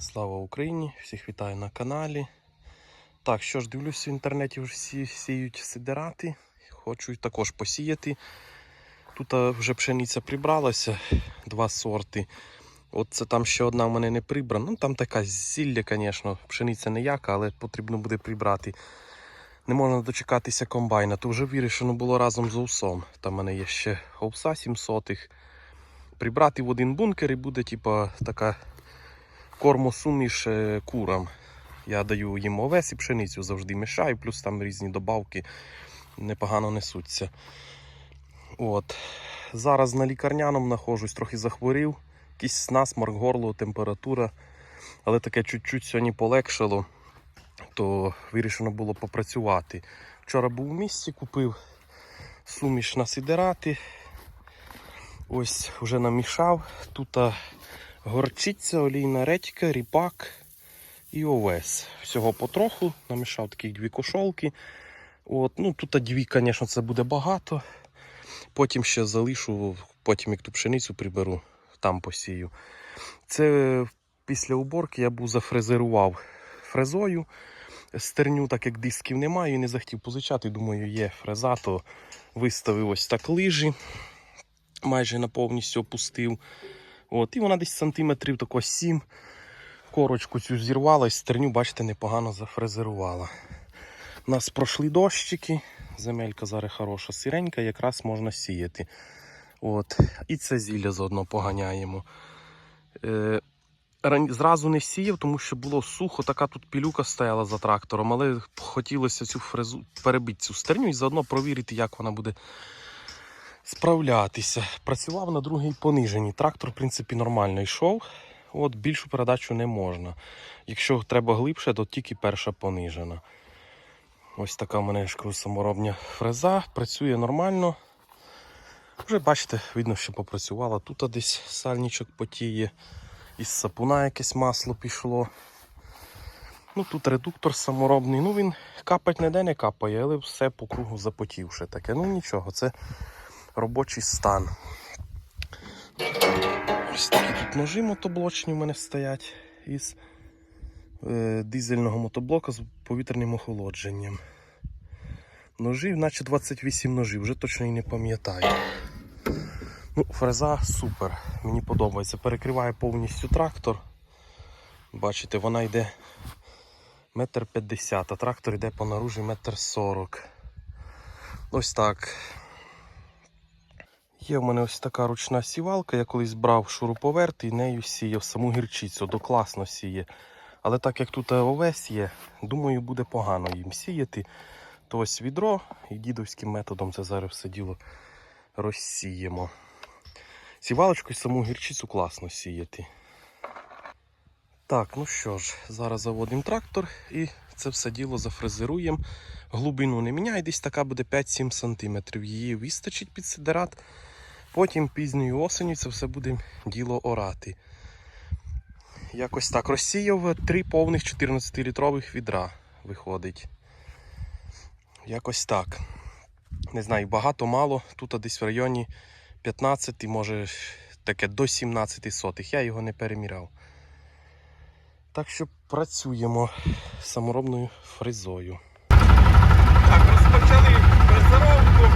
Слава Україні! Всіх вітаю на каналі. Так, що ж, дивлюсь, в інтернеті вже всі сіють сидерати. Хочу також посіяти. Тут вже пшениця прибралася, два сорти. От це там ще одна в мене не прибрана. Ну там така зілля, звісно, пшениця ніяка, але потрібно буде прибрати. Не можна дочекатися комбайна, то вже вирішено було разом з овсом. Там в мене є ще овса 700. -х. Прибрати в один бункер і буде, типа, така кормосуміш е, курам. Я даю їм овес і пшеницю завжди мішаю, плюс там різні добавки непогано несуться. От. Зараз на лікарняному нахожусь, трохи захворів, якийсь насморк, горло, температура. Але таке чуть-чуть сьогодні полегшало, то вирішено було попрацювати. Вчора був у місті, купив суміш на сидерати. Ось вже намішав. Тут горчиця, олійна редька, ріпак і овес. Всього потроху. Намішав такі дві кошолки. От, ну, тут дві, звісно, це буде багато. Потім ще залишу, потім як ту пшеницю приберу, там посію. Це після уборки я був зафрезерував фрезою стерню, так як дисків немає, не захотів позичати. Думаю, є фреза, то виставив ось так лижі, майже на повністю опустив. От, і вона десь сантиметрів тако 7. Корочку цю зірвала і стерню, бачите, непогано зафрезерувала. У нас пройшли дощики, земелька зараз хороша, сиренька, якраз можна сіяти. От. І це зілля заодно поганяємо. Е, зразу не сіяв, тому що було сухо, така тут пілюка стояла за трактором, але хотілося цю фрезу перебити цю стерню і заодно провірити, як вона буде справлятися. Працював на другій пониженій. Трактор, в принципі, нормально йшов. От більшу передачу не можна. Якщо треба глибше, то тільки перша понижена. Ось така в мене я саморобня фреза. Працює нормально. Вже бачите, видно, що попрацювала. Тут десь сальничок потіє. Із сапуна якесь масло пішло. Ну тут редуктор саморобний. Ну він капать ніде не капає, але все по кругу запотівше таке. Ну нічого, це робочий стан. Ось такі тут ножі мотоблочні в мене стоять із е, дизельного мотоблока з повітряним охолодженням. Ножів, наче 28 ножів, вже точно і не пам'ятаю. Ну, фреза супер, мені подобається. Перекриває повністю трактор. Бачите, вона йде метр п'ятдесят, а трактор йде по наружі метр сорок. Ось так. Є в мене ось така ручна сівалка. Я колись брав шуруповерт і нею сіяв саму гірчицю, до класно сіє. Але так як тут овес є, думаю, буде погано їм сіяти. То ось відро і дідовським методом це зараз все діло розсіємо. Сівалочкою саму гірчицю класно сіяти. Так, ну що ж, зараз заводимо трактор і це все діло зафрезеруємо. Глибину не міняй, десь така буде 5-7 см. Її вистачить під сидерат. Потім пізньою осенью це все буде діло орати. Якось так розсіяв три повних 14-літрових відра виходить. Якось так. Не знаю, багато, мало. Тут десь в районі 15, може таке до 17 сотих. Я його не переміряв. Так що працюємо саморобною фрезою. Так, розпочали фрезеровку.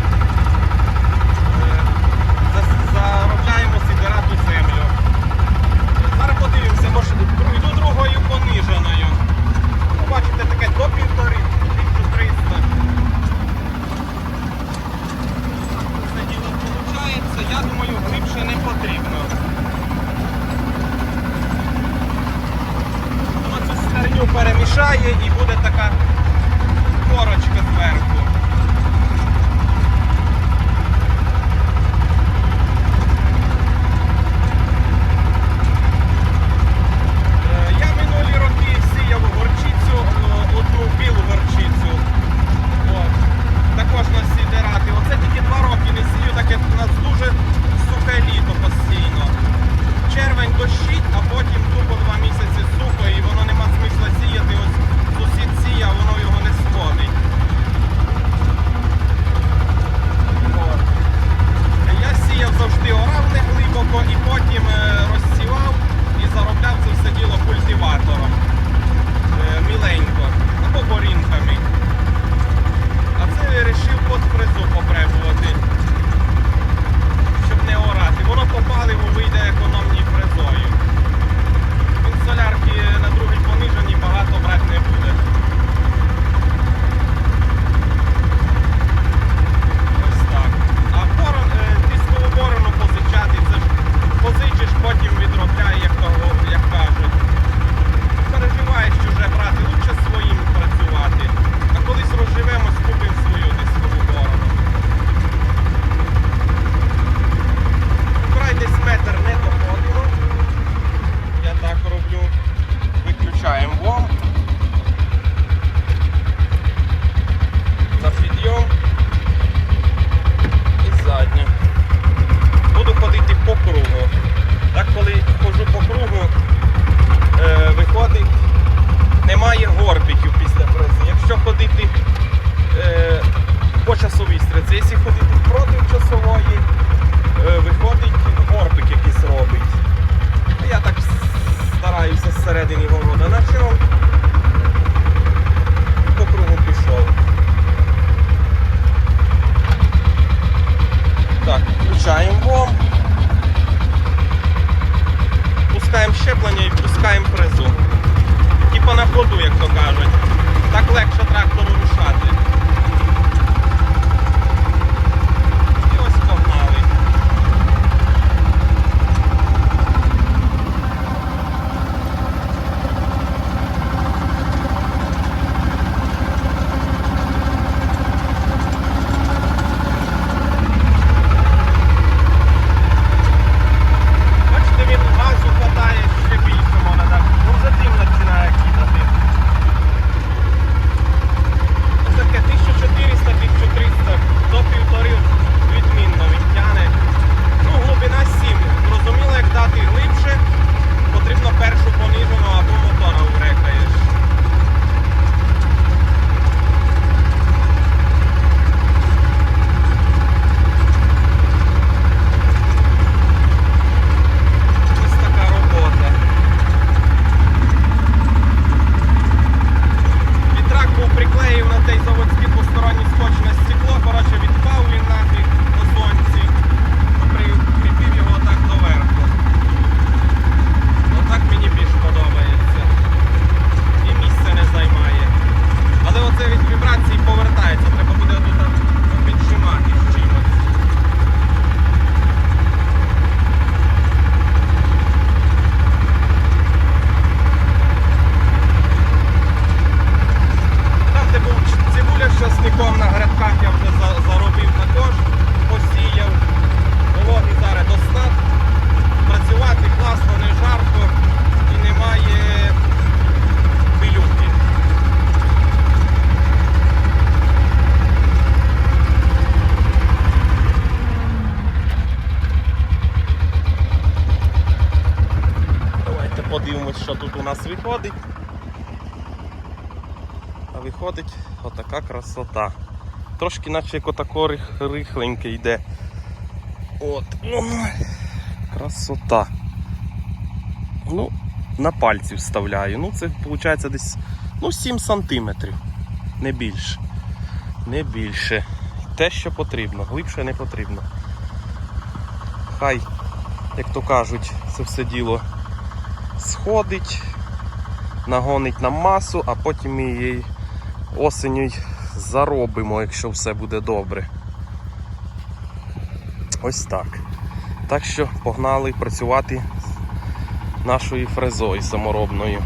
виходить. А виходить отака красота. Трошки наче як отако рихленьке йде. От. Красота. Ну, на пальці вставляю. Ну, це виходить десь ну, 7 сантиметрів. Не більше. Не більше. Те, що потрібно, глибше не потрібно. Хай, як то кажуть, це все діло сходить нагонить нам масу, а потім ми її осеню заробимо, якщо все буде добре. Ось так. Так що погнали працювати нашою фрезою саморобною.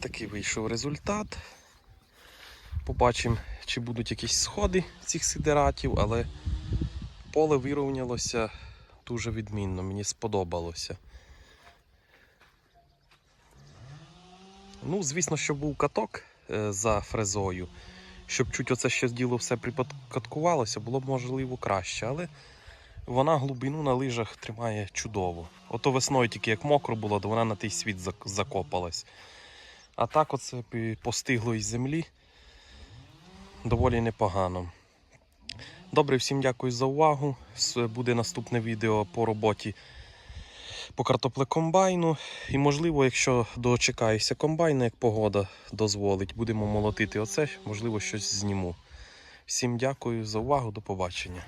Такий вийшов результат. Побачимо, чи будуть якісь сходи цих сидератів, але поле вирівнялося дуже відмінно, мені сподобалося. Ну, звісно, що був каток е, за фрезою. Щоб чуть оце ще діло все припадкувалося, було б можливо краще, але вона глибину на лижах тримає чудово. Ото весною тільки як мокро було, то вона на той світ закопалась. А так оце постигло із землі доволі непогано. Добре, всім дякую за увагу. Буде наступне відео по роботі по картоплекомбайну. І можливо, якщо дочекаюся комбайна, як погода дозволить, будемо молотити оце, можливо, щось зніму. Всім дякую за увагу, до побачення.